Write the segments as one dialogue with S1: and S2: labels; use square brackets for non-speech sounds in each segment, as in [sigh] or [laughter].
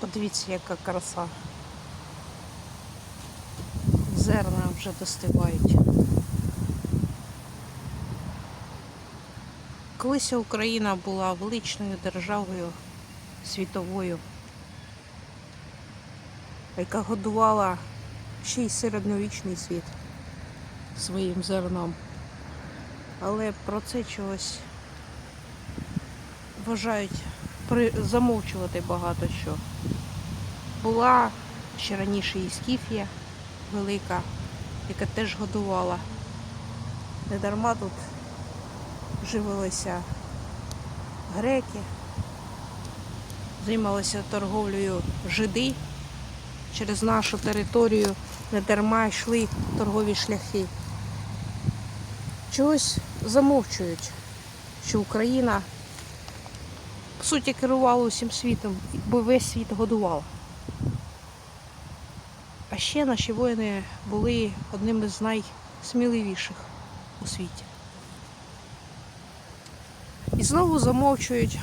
S1: Подивіться, яка краса. Зерна вже достигають. Колись Україна була величною державою світовою, яка годувала ще й середньовічний світ своїм зерном. Але про це чогось вважають. Замовчувати багато що. Була ще раніше і Скіфія велика, яка теж годувала. Недарма тут живилися греки, займалися торговлею жиди. Через нашу територію недарма йшли торгові шляхи. Чогось замовчують, що Україна суті керувала усім світом, бо весь світ годував. А ще наші воїни були одними з найсміливіших у світі. І знову замовчують,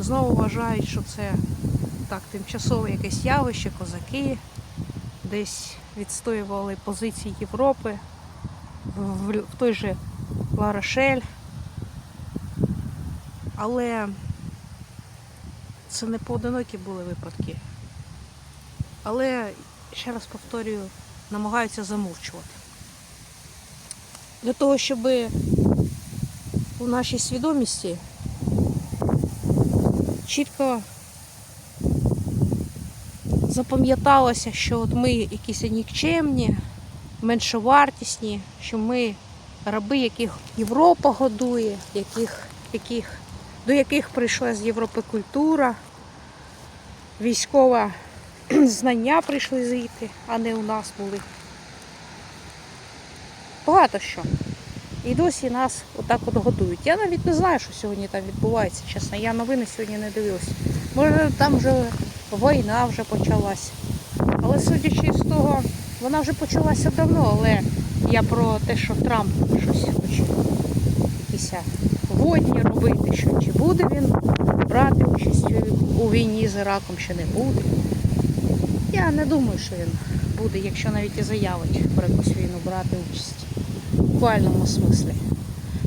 S1: знову вважають, що це так, тимчасове якесь явище, козаки десь відстоювали позиції Європи в той же Ларошель. Але це не поодинокі були випадки. Але, ще раз повторюю, намагаються замовчувати. Для того, щоб у нашій свідомості чітко запам'яталося, що от ми якісь нікчемні, меншовартісні, що ми раби, яких Європа годує, яких, яких, до яких прийшла з Європи культура, військова [clears throat] знання прийшли звідти, а не у нас були. Багато що. І досі нас отак от годують. Я навіть не знаю, що сьогодні там відбувається, чесно. Я новини сьогодні не дивилася. Може там вже війна вже почалась. Але судячи з того, вона вже почалася давно, але я про те, що Трамп щось хоче якісь водні робити, що чи буде він брати участь у- війні з Іраком, чи не буде. Я не думаю, що він буде, якщо навіть і заявить про якусь війну брати участь в буквальному смислі.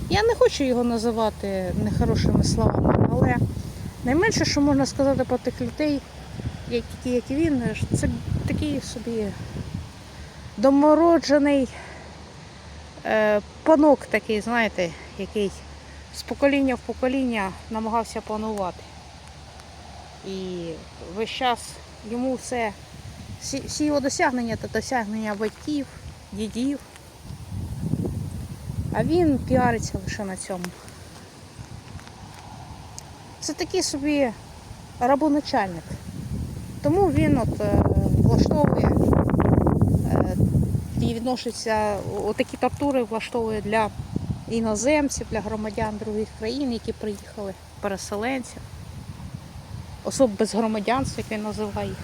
S1: Я не хочу його називати нехорошими словами, але найменше, що можна сказати про тих людей, як- як і він, це такий собі домороджений е, панок такий, знаєте, який з покоління в покоління намагався панувати. І весь час йому все, всі, всі його досягнення та досягнення батьків, дідів. А він піариться лише на цьому. Це такий собі рабоначальник. Тому він от е, влаштовує е, і відноситься, отакі тортури влаштовує для іноземців, для громадян других країн, які приїхали, переселенців, особ без громадянства, як він називає їх.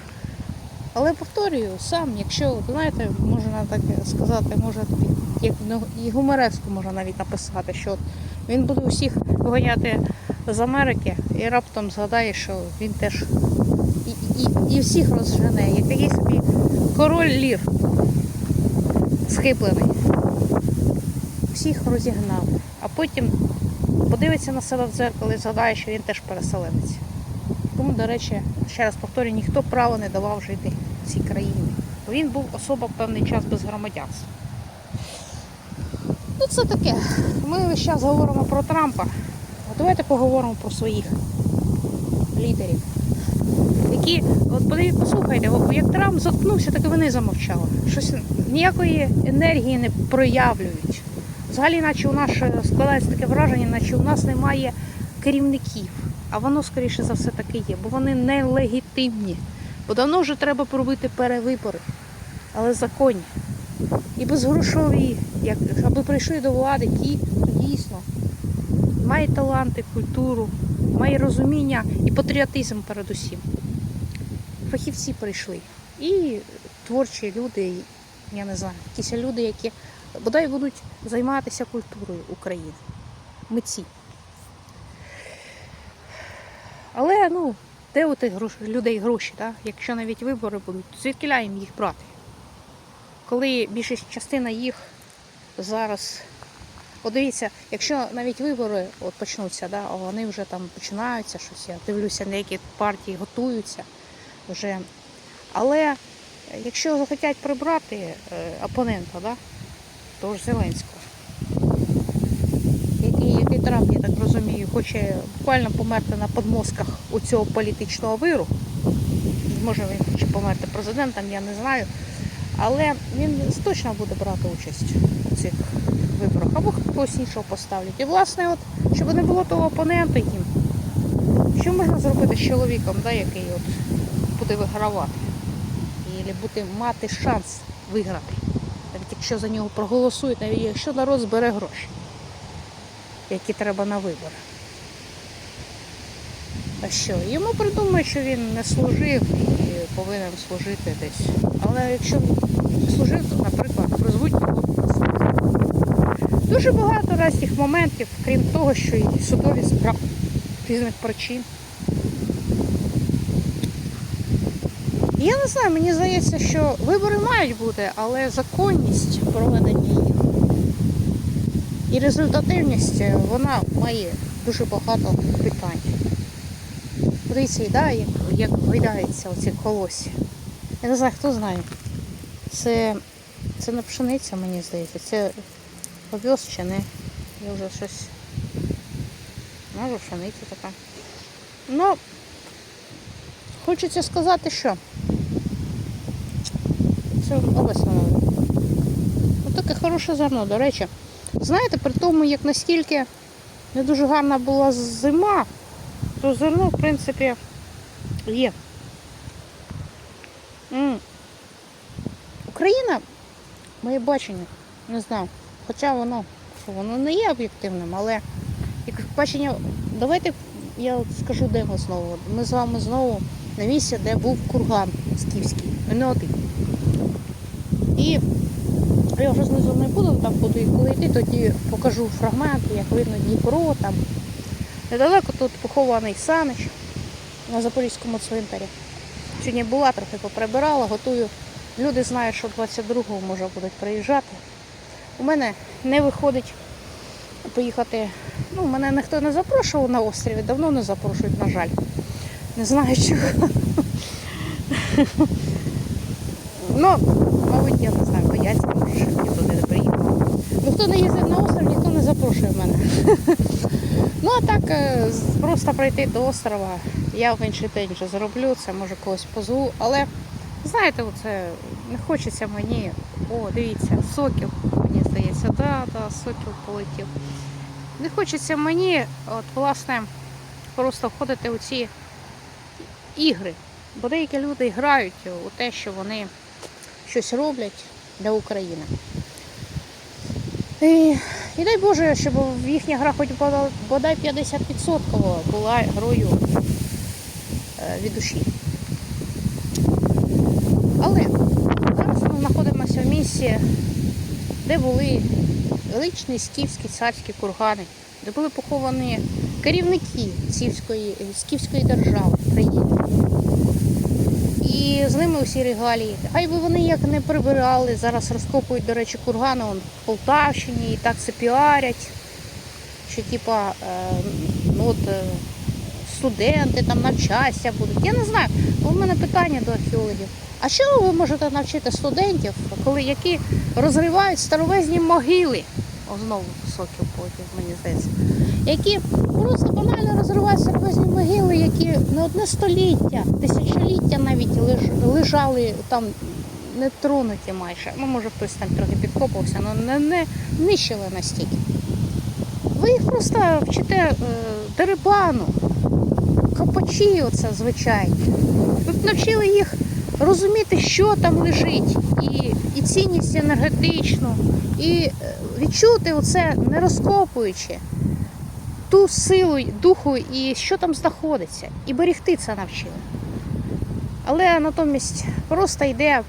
S1: Але повторюю, сам, якщо, знаєте, можна так сказати, може як і гумореску можна навіть написати, що він буде усіх виганяти з Америки і раптом згадає, що він теж і, і, і всіх розжене, як такий собі король лір схиблений. Всіх розігнав, а потім подивиться на себе в дзеркало і згадає, що він теж переселенець. Тому, до речі, ще раз повторюю, ніхто права не давав жити в цій країні. Бо він був особа певний час без громадянства. Ну це таке. Ми весь час говоримо про Трампа. А давайте поговоримо про своїх лідерів. Які, от подивіться, послухайте, як Трамп заткнувся, так і вони замовчали. Щось ніякої енергії не проявлюють. Взагалі, наче у нас е, складається таке враження, наче у нас немає керівників. А воно, скоріше за все, таки є, бо вони нелегітимні. Бо давно вже треба пробити перевибори, але законні. І безгрошові, як, аби прийшли до влади ті, хто дійсно має таланти, культуру, має розуміння і патріотизм передусім. Фахівці прийшли. І творчі люди, я не знаю, якісь люди, які бодай будуть займатися культурою України. Митці. Але ну, де у тих грош- людей гроші, да? якщо навіть вибори будуть, звідки їм їх брати? Коли більшість частина їх зараз. От дивіться, якщо навіть вибори от почнуться, да, вони вже там починаються щось. Я дивлюся, деякі партії готуються вже. Але якщо захотять прибрати е, опонента, да, того ж Зеленського, який, який Трамп, я так розумію, хоче буквально померти на подмозках у цього політичного виру. Може він хоче померти президентом, я не знаю. Але він точно буде брати участь у цих виборах. Або хтось іншого поставлять. І власне, от, щоб не було того опонента їм, що можна зробити з чоловіком, да, який от буде вигравати? І буде мати шанс виграти. Якщо за нього проголосують, навіть якщо народ збере гроші, які треба на вибори. А що? Йому придумають, що він не служив і повинен служити десь. Але якщо служив, то, наприклад, призвуть. Дуже багато разних моментів, крім того, що і судові справи різних причин. Я не знаю, мені здається, що вибори мають бути, але законність проведення їх і результативність е, вона має дуже багато питань. Подивіться, да, як, як гойдається оці колосся. Я не знаю, хто знає. Це, це не пшениця, мені здається. Це овес чи не. Я вже щось. Може, пшениця така. Ну, хочеться сказати, що. Це овес. Ось таке хороше зерно, до речі. Знаєте, при тому, як наскільки не дуже гарна була зима, то зерно, в принципі, є. М. Україна, моє бачення, не знаю. Хоча воно, що воно не є об'єктивним, але як бачення, давайте я скажу, де ми знову. Ми з вами знову на місці, де був курган скіфський, один. І я вже знизу не буду, там буду і коли йти, тоді покажу фрагменти, як видно Дніпро, там недалеко тут похований Санич на Запорізькому цвинтарі. Сьогодні була, трохи поприбирала, готую. Люди знають, що 22-го може будуть приїжджати. У мене не виходить поїхати. Ну, мене ніхто не запрошував на острові, давно не запрошують, на жаль. Не знаю чого. [laughs] Ну, мабуть, я не знаю, бояться, може, щоб туди не приїхав. Ніхто не їздив на остров, ніхто не запрошує мене. [laughs] Ну, а так, е, просто прийти до острова, я в інший день вже зроблю, це може когось позву. Але, знаєте, оце не хочеться мені. О, дивіться, сокіл, мені здається, да, да, сокіл полетів. Не хочеться мені, от, власне, просто входити у ці ігри. Бо деякі люди грають у те, що вони щось роблять для України. І, і дай Боже, щоб їхня гра хоч бода- бодай 50% була грою е, від душі. Але зараз ми знаходимося в місці, де були величні скіфські царські кургани, де були поховані керівники Скіфської, держави країни. І з ними усі регалії. Хай би вони як не прибирали, зараз розкопують, до речі, кургани в Полтавщині і так це піарять, що типа е, ну, от, е, студенти там навчаться будуть. Я не знаю. У мене питання до археологів. А що ви можете навчити студентів, коли які розривають старовезні могили? О, знову сокіл потім, мені здається. Які просто банально розривають старовезні могили, які не одне століття, тисячоліття навіть леж- лежали там не тронуті майже. Ну, може, хтось там трохи підкопався, але не, не нищили настільки. Ви їх просто вчите е, дерибану, копачі оце. Ви б навчили їх розуміти, що там лежить, і, і цінність енергетичну, і е, відчути оце, не розкопуючи ту силу духу і що там знаходиться. І берегти це навчили. Але натомість просто йде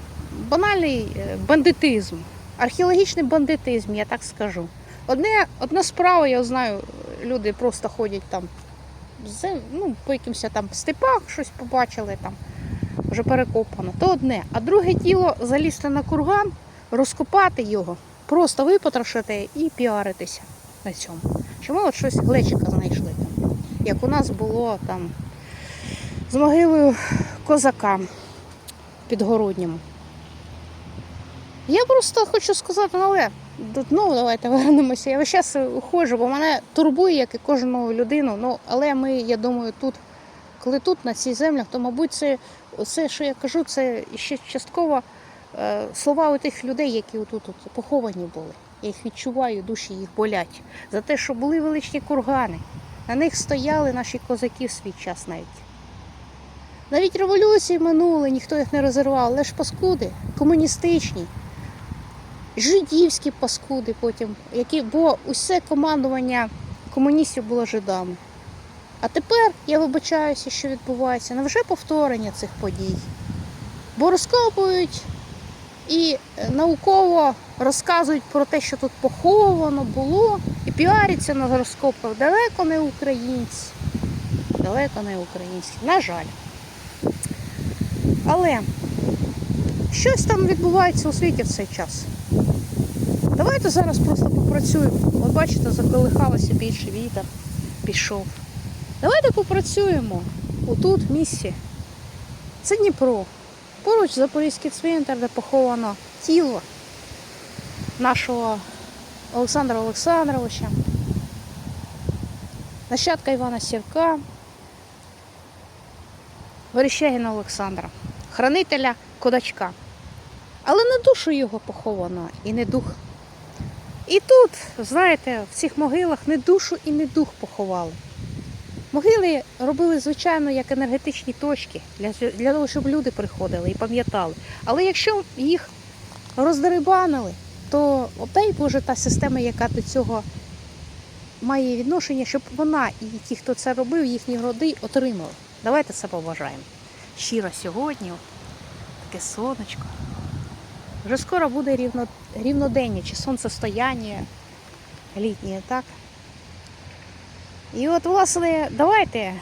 S1: банальний е, бандитизм, археологічний бандитизм, я так скажу. Одне, одна справа, я знаю, люди просто ходять там ну, по якимось там степах щось побачили там, вже перекопано, то одне. А друге діло залізти на курган, розкопати його, просто випотрошити і піаритися на цьому. Що ми от щось глечика знайшли як у нас було там з могилою козака підгородньому. Я просто хочу сказати, ну, але ну, давайте вернемося. Я весь час ходжу, бо мене турбує, як і кожну людину. Ну, але ми, я думаю, тут, коли тут, на цих землях, то, мабуть, це все, що я кажу, це ще частково е, слова у тих людей, які отут от поховані були. Я їх відчуваю, душі їх болять. За те, що були величні кургани. На них стояли наші козаки в свій час навіть. Навіть революції минули, ніхто їх не розірвав, але ж паскуди, комуністичні, жидівські паскуди потім, які, бо усе командування комуністів було жидами. А тепер я вибачаюся, що відбувається. Невже повторення цих подій? Бо розкопують і е, науково розказують про те, що тут поховано було, і піаряться на розкопках далеко не українці. Далеко не українські. На жаль. Але щось там відбувається у світі в цей час. Давайте зараз просто попрацюємо. От бачите, заколихалося більше вітер пішов. Давайте попрацюємо отут, в місті. Це Дніпро. Поруч Запорізький цвинтар, де поховано тіло нашого Олександра Олександровича, нащадка Івана Сірка, Верещагіна Олександра, хранителя кодачка. Але не душу його поховано і не дух. І тут, знаєте, в цих могилах не душу і не дух поховали. Могили робили, звичайно, як енергетичні точки для, для того, щоб люди приходили і пам'ятали. Але якщо їх роздерибанили, то дай Боже та система, яка до цього має відношення, щоб вона і ті, хто це робив, їхні роди отримали. Давайте це побажаємо. Щиро сьогодні, таке сонечко. Вже скоро буде рівно, рівнодення чи сонцестояння літнє, так? І от, власне, давайте е,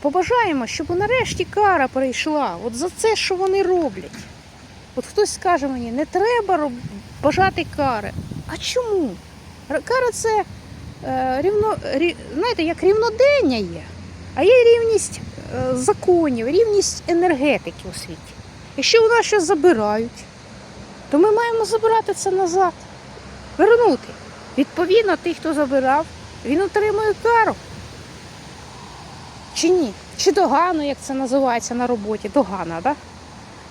S1: побажаємо, щоб нарешті кара прийшла. От за це, що вони роблять. От хтось скаже мені, не треба бажати кари. А чому? Кара це е, рівно, рі... знаєте, як рівнодення є, а є рівність е, законів, рівність енергетики у світі. Якщо у нас щось забирають, то ми маємо забирати це назад, вернути. Відповідно, тих, хто забирав, він отримує кару. Чи ні? Чи догану, як це називається на роботі? Догана, так?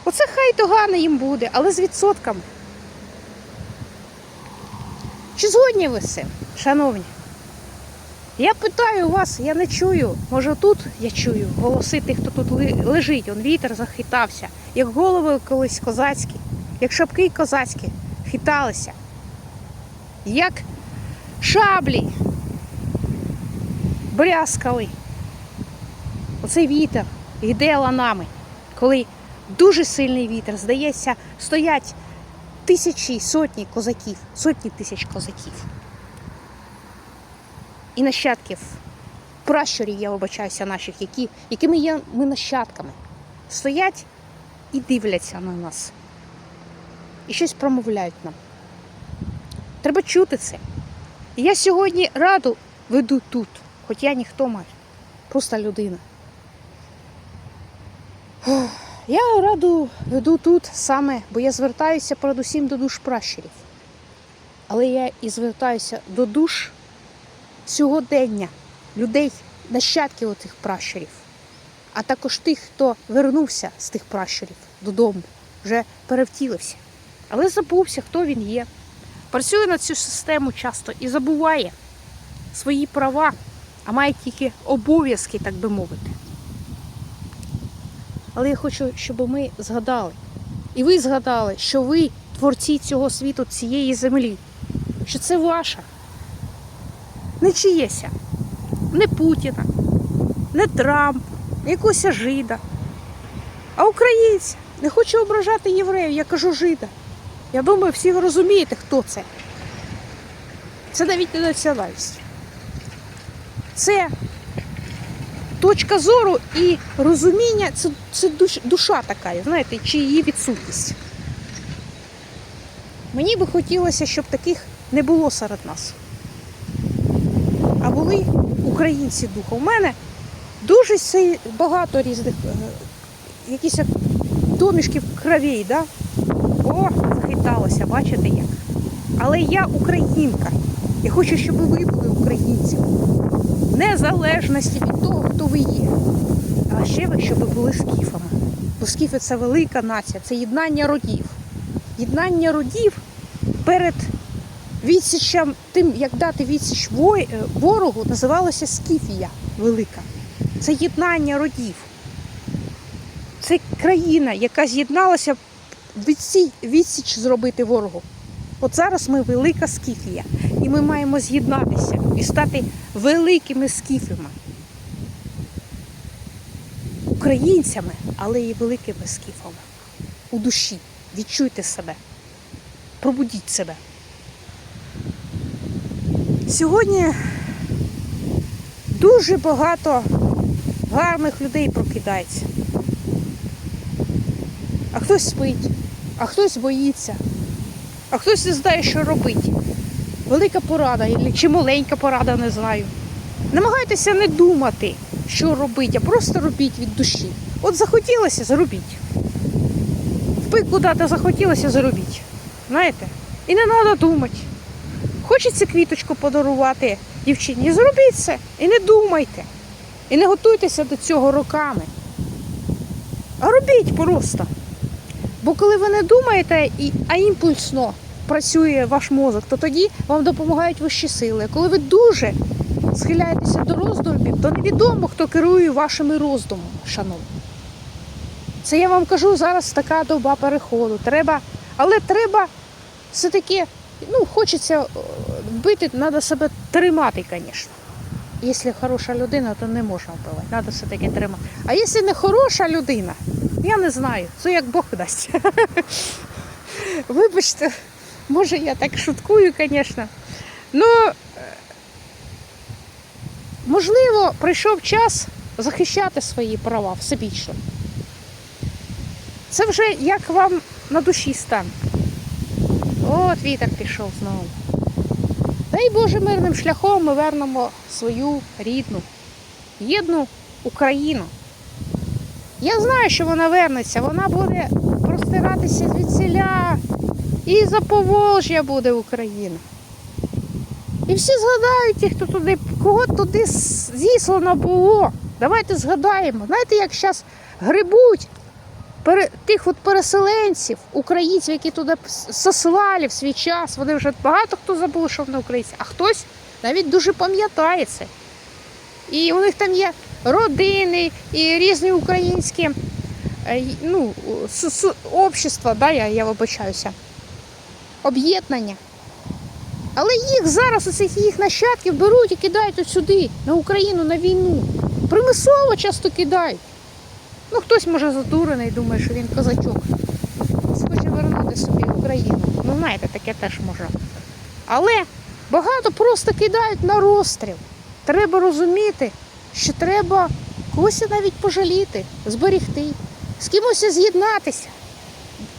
S1: Оце хай догана їм буде, але з відсотками. Чи згодні ви з цим, шановні? Я питаю вас, я не чую. Може тут я чую голоси тих, хто тут лежить. Он вітер захитався, як голови колись козацькі, як шапки козацькі хиталися, як шаблі брязкали. Оцей вітер йде ланами, коли дуже сильний вітер, здається, стоять тисячі, сотні козаків, сотні тисяч козаків. І нащадків, пращурів, я вибачаюся, наших, які, якими є ми нащадками, стоять і дивляться на нас. І щось промовляють нам. Треба чути це. І я сьогодні раду веду тут, хоч я ніхто маю, просто людина. Я раду веду тут саме, бо я звертаюся передусім до душ пращурів. Але я і звертаюся до душ сьогодення, людей, нащадків отих пращурів, а також тих, хто вернувся з тих пращурів додому, вже перевтілився. Але забувся, хто він є. Працює на цю систему часто і забуває свої права, а має тільки обов'язки, так би мовити. Але я хочу, щоб ми згадали, і ви згадали, що ви творці цього світу, цієї землі, що це ваша, не чиєся, не Путіна, не Трамп, не якогось жида, а українця. Не хочу ображати євреїв, я кажу жида. Я думаю, всі ви розумієте, хто це. Це навіть не національність. Це точка зору і розуміння це, це душ, душа така, знаєте, чи її відсутність. Мені би хотілося, щоб таких не було серед нас. А були українці духу. У мене дуже багато різних е, якісь домішків кровей, да? О, захиталося, бачите як. Але я українка. Я хочу, щоб ви були українцями. Незалежності від того, хто ви є. А ще ви, щоб ви були скіфами. Бо скіфи це велика нація, це єднання родів. Єднання родів перед відсічем, тим, як дати відсіч е, ворогу, називалося Скіфія Велика. Це єднання родів. Це країна, яка з'єдналася відсіч зробити ворогу. От зараз ми велика скіфія, ми маємо з'єднатися і стати великими скіфами. Українцями, але і великими скіфами. У душі. Відчуйте себе. Пробудіть себе. Сьогодні дуже багато гарних людей прокидається. А хтось спить, а хтось боїться, а хтось не знає, що робити. Велика порада чи маленька порада, не знаю. Намагайтеся не думати, що робити, а просто робіть від душі. От захотілося, заробіть. В пик куди-то захотілося, заробіть. Знаєте? І не треба думати. Хочеться квіточку подарувати дівчині, зробіть це. І не думайте. І не готуйтеся до цього роками. А робіть просто. Бо коли ви не думаєте, а імпульсно працює ваш мозок, то тоді вам допомагають вищі сили. Коли ви дуже схиляєтеся до роздумів, то невідомо, хто керує вашими роздумами, шановні. Це я вам кажу, зараз така доба переходу. Треба, але треба все-таки, ну, хочеться е, бити, треба себе тримати, звісно. Якщо хороша людина, то не можна вбивати. Треба все-таки тримати. А якщо не хороша людина, я не знаю. Це як Бог дасть. [laughs] Вибачте, може я так шуткую, звісно. Ну, е, можливо, прийшов час захищати свої права всебічно. Це вже як вам на душі стане. От вітер пішов знову. Дай Боже мирним шляхом ми вернемо свою рідну, єдну Україну. Я знаю, що вона вернеться, вона буде простиратися звідсіля і за Поволжя буде Україна. І всі згадають ті, хто туди, кого туди зіслано було. Давайте згадаємо. Знаєте, як зараз грибуть тих от переселенців, українців, які туди сослали в свій час. Вони вже багато хто забув, що вони українці, а хтось навіть дуже пам'ятає це. І у них там є родини і різні українські е, ну, общества, да, я, я вибачаюся, об'єднання. Але їх зараз, оцих їх нащадків, беруть і кидають от сюди, на Україну, на війну. Примусово часто кидають. Ну, хтось може задурений, думає, що він козачок. Схоче вернути собі Україну. Ну, знаєте, таке теж може. Але багато просто кидають на розстріл. Треба розуміти, що треба когось навіть пожаліти, зберегти, з кимось з'єднатися.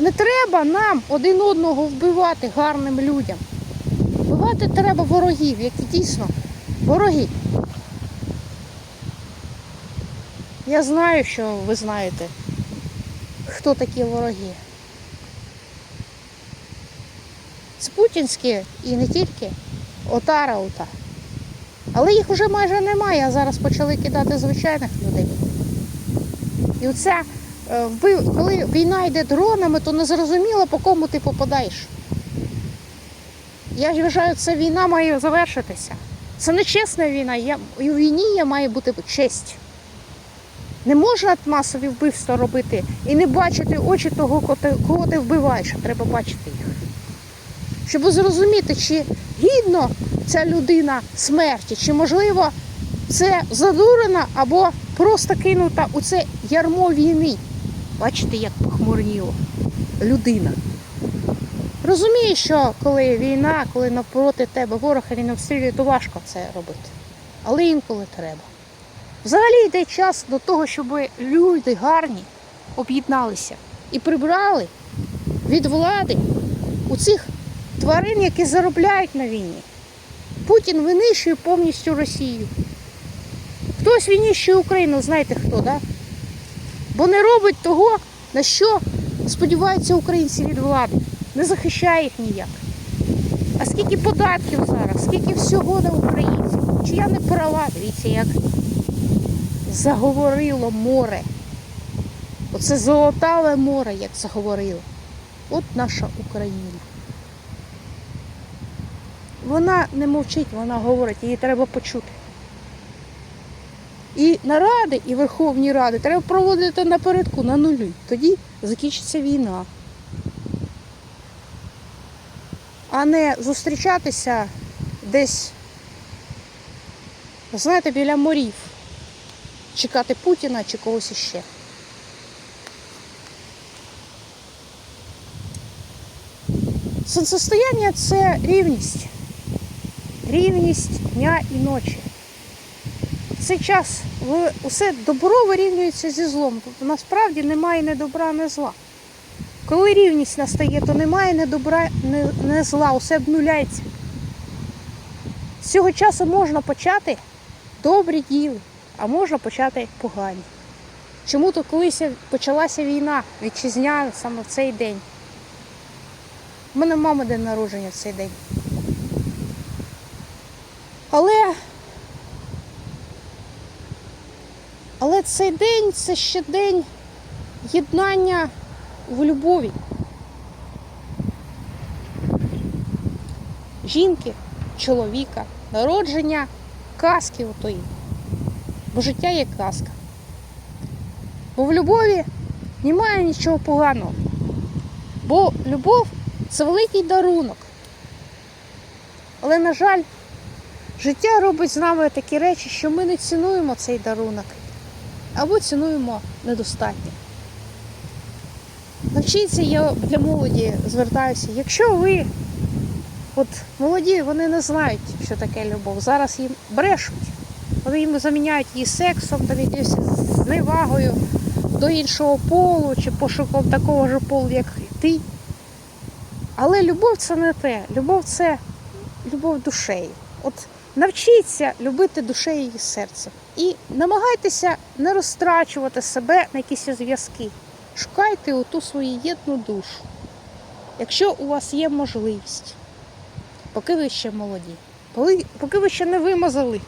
S1: Не треба нам один одного вбивати гарним людям. Вбивати треба ворогів, які дійсно вороги. Я знаю, що ви знаєте, хто такі вороги. Це путінські і не тільки отара ота. Але їх вже майже немає, а зараз почали кидати звичайних людей. І вбив- коли війна йде дронами, то не зрозуміло, по кому ти попадаєш. Я вважаю, це війна має завершитися. Це не чесна війна. Я, і у війні має бути честь. Не можна масові вбивства робити і не бачити очі того, кого ти вбиваєш, а треба бачити їх. Щоб зрозуміти, чи гідно ця людина смерті, чи можливо це задурена або просто кинута у це ярмо війни. Бачите, як похмурніло людина. Розумієш, що коли війна, коли навпроти тебе ворог він обстрілює, то важко це робити. Але інколи треба. Взагалі йде час до того, щоб люди гарні об'єдналися і прибрали від влади у цих тварин, які заробляють на війні. Путін винищує повністю Росію. Хтось винищує Україну, знаєте хто, да? Бо не робить того, на що сподіваються українці від влади. Не захищає їх ніяк. А скільки податків зараз, скільки всього на українців. Чи я не права? Дивіться, як заговорило море. Оце золотаве море, як заговорило. От наша Україна. Вона не мовчить, вона говорить, її треба почути. І наради, і Верховні Ради треба проводити напередку, на нулі. Тоді закінчиться війна. А не зустрічатися десь, знаєте, біля морів. Чекати Путіна чи когось іще. Сонцестояння це рівність. Рівність дня і ночі. Цей час усе добро вирівнюється зі злом. Тобто насправді немає ні добра, ні зла. Коли рівність настає, то немає ні добра, ні, ні зла, усе обнуляється. З цього часу можна почати добрі діли, а можна почати погані. Чому то колись почалася війна вітчизняна саме в цей день? У мене мама день народження в цей день. Але Але цей день це ще день єднання в любові. Жінки, чоловіка, народження казки отої. Бо життя є казка. Бо в любові немає нічого поганого. Бо любов це великий дарунок. Але, на жаль, життя робить з нами такі речі, що ми не цінуємо цей дарунок або цінуємо недостатньо. Навчіться, я для молоді звертаюся. Якщо ви, от молоді, вони не знають, що таке любов. Зараз їм брешуть. Вони їм заміняють її сексом, там якоюсь зневагою до іншого полу чи пошуком такого ж полу, як ти. Але любов це не те. Любов це любов душею. От навчіться любити душею і серцем. І намагайтеся не розтрачувати себе на якісь зв'язки. Шукайте оту свою єдну душу. Якщо у вас є можливість, поки ви ще молоді, поки- ви ще не вимазали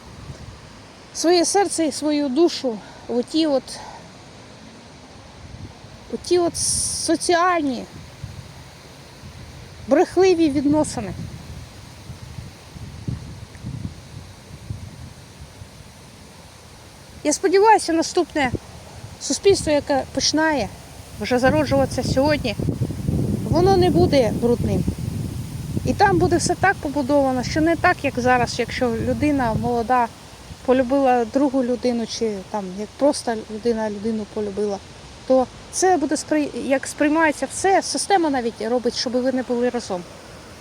S1: своє серце і свою душу в оті от, от соціальні, брехливі відносини. Я сподіваюся, наступне суспільство, яке починає вже зароджуватися сьогодні, воно не буде брудним. І там буде все так побудовано, що не так, як зараз, якщо людина молода полюбила другу людину, чи там як просто людина людину полюбила, то це буде як сприймається все, система навіть робить, щоб ви не були разом.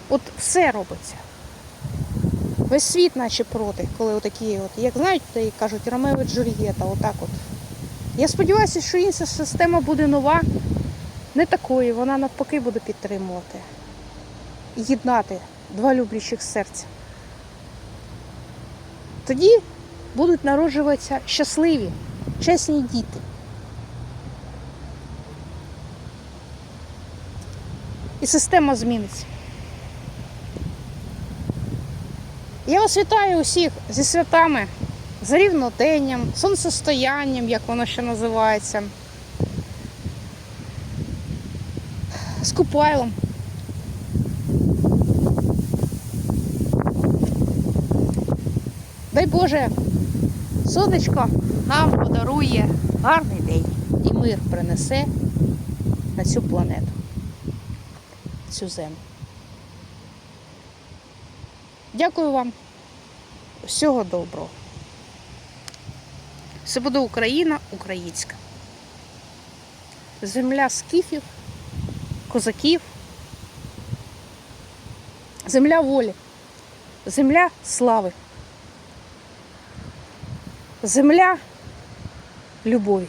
S1: От все робиться. Весь світ наче проти, коли отакі, от, як знають, як кажуть, Ромео і Джульєта, отак от. Я сподіваюся, що інша система буде нова, не такої, вона навпаки буде підтримувати і єднати два люблячих серця. Тоді будуть народжуватися щасливі, чесні діти. І система зміниться. Я вас вітаю усіх зі святами, з рівноденням, сонцестоянням, як воно ще називається, з Купайлом. Дай Боже, сонечко нам подарує гарний день і мир принесе на цю планету, цю землю. Дякую вам. Всього доброго. Все буде Україна українська. Земля скіфів, козаків, земля волі, земля слави, земля любові.